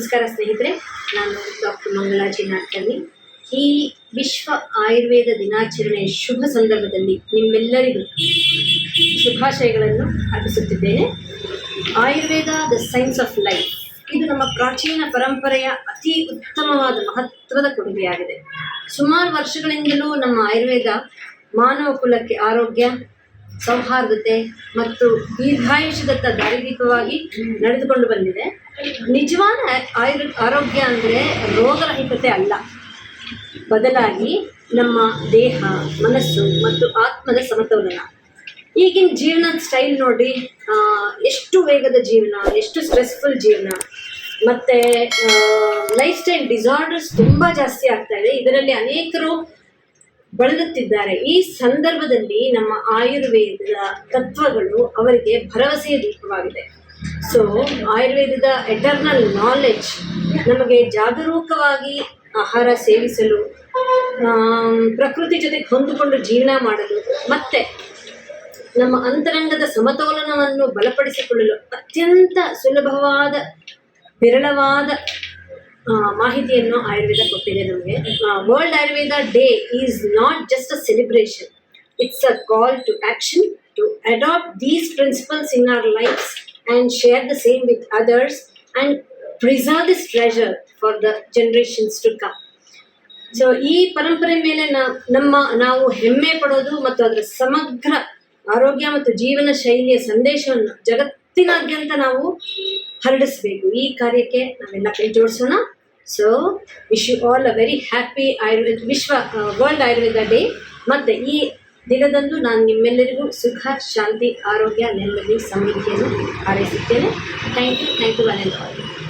ನಮಸ್ಕಾರ ಸ್ನೇಹಿತರೆ, ನಾನು ಡಾಕ್ಟರ್ ಮಂಗಳಾಜಿ ನಾಡ್ಕರ್ಣಿ ಈ ವಿಶ್ವ ಆಯುರ್ವೇದ ದಿನಾಚರಣೆಯ ಶುಭ ಸಂದರ್ಭದಲ್ಲಿ ನಿಮ್ಮೆಲ್ಲರಿಗೂ ಶುಭಾಶಯಗಳನ್ನು ಅರ್ಪಿಸುತ್ತಿದ್ದೇನೆ. Ayurveda, the science of life. ಇದು ನಮ್ಮ ಪ್ರಾಚೀನ ಪರಂಪರೆಯ ಅತಿ ಉತ್ತಮವಾದ ಮಹತ್ವದ ಕೊಡುಗೆಯಾಗಿದೆ. ಸುಮಾರು ವರ್ಷಗಳಿಂದಲೂ ನಮ್ಮ ಆಯುರ್ವೇದ ಮಾನವ ಕುಲಕ್ಕೆ ಆರೋಗ್ಯ ಸೌಹಾರ್ದತೆ ಮತ್ತು ದೀರ್ಘಾಯುಷ್ಯದತ್ತ ದಾರಿದೀಪವಾಗಿ ನಡೆದುಕೊಂಡು ಬಂದಿದೆ. ನಿಜವಾದ ಆಯುರ್, ಆರೋಗ್ಯ ಅಂದರೆ ರೋಗರಹಿತತೆ ಅಲ್ಲ. ಬದಲಾಗಿ ನಮ್ಮ ದೇಹ, ಮನಸ್ಸು ಮತ್ತು ಆತ್ಮದ ಸಮತೋಲನ. ಈಗಿನ ಜೀವನದ ಸ್ಟೈಲ್ ನೋಡಿ ಎಷ್ಟು ವೇಗದ ಜೀವನ, ಎಷ್ಟು ಸ್ಟ್ರೆಸ್ಫುಲ್ ಜೀವನ. ಮತ್ತು ಲೈಫ್ ಸ್ಟೈಲ್ ಡಿಸಾರ್ಡರ್ಸ್ ತುಂಬ ಜಾಸ್ತಿ ಆಗ್ತಾ ಇದೆ. ಇದರಲ್ಲಿ ಅನೇಕರು ಬಳಲುತ್ತಿದ್ದಾರೆ. ಈ ಸಂದರ್ಭದಲ್ಲಿ ನಮ್ಮ ಆಯುರ್ವೇದದ ತತ್ವಗಳು ಅವರಿಗೆ ಭರವಸೆಯ ರೂಪವಾಗಿದೆ ಸೊ ಆಯುರ್ವೇದದ ಎಟರ್ನಲ್ ನಾಲೆಜ್ ನಮಗೆ ಜಾಗರೂಕವಾಗಿ ಆಹಾರ ಸೇವಿಸಲು ಪ್ರಕೃತಿ ಜೊತೆಗೆ ಹೊಂದಿಕೊಂಡು ಜೀವನ ಮಾಡಲು, ಮತ್ತೆ ನಮ್ಮ ಅಂತರಂಗದ ಸಮತೋಲನವನ್ನು ಬಲಪಡಿಸಿಕೊಳ್ಳಲು ಅತ್ಯಂತ ಸುಲಭವಾದ, ವಿರಳವಾದ ಮಾಹಿತಿಯನ್ನು ಆಯುರ್ವೇದ ಕೊಟ್ಟಿದೆ ನಮಗೆ. World Ayurveda day is not just a celebration it's a call to action to adapt these principles in our lifes and share the same with others and preserve this treasure for the generations to come so ಈ ಪರಂಪರೆ ಮೇಲೆ ನಮ್ಮ, ನಾವು ಹೆಮ್ಮೆ ಪಡೋದು ಮತ್ತು ಅದರ ಸಮಗ್ರ ಆರೋಗ್ಯ ಮತ್ತು ಜೀವನ ಶೈಲಿಯ ಸಂದೇಶವನ್ನು ಜಗತ್ತಿನಾದ್ಯಂತ ನಾವು ಹರಡಿಸಬೇಕು. ಈ ಕಾರ್ಯಕ್ಕೆ ನಾವೆಲ್ಲ ಕೈ ಜೋಡಿಸೋಣ. So wish you all a very happy Ayurveda ವಿಶ್ವ ವರ್ಲ್ಡ್ ಆಯುರ್ವೇದ ಡೇ ಮತ್ತು ಈ ದಿನದಂದು ನಾನು ನಿಮ್ಮೆಲ್ಲರಿಗೂ ಸುಖ, ಶಾಂತಿ, ಆರೋಗ್ಯ, ನೆಮ್ಮದಿ, ಸಮೃದ್ಧಿಯನ್ನು ಹಾರೈಸುತ್ತೇನೆ. Thank you thank you all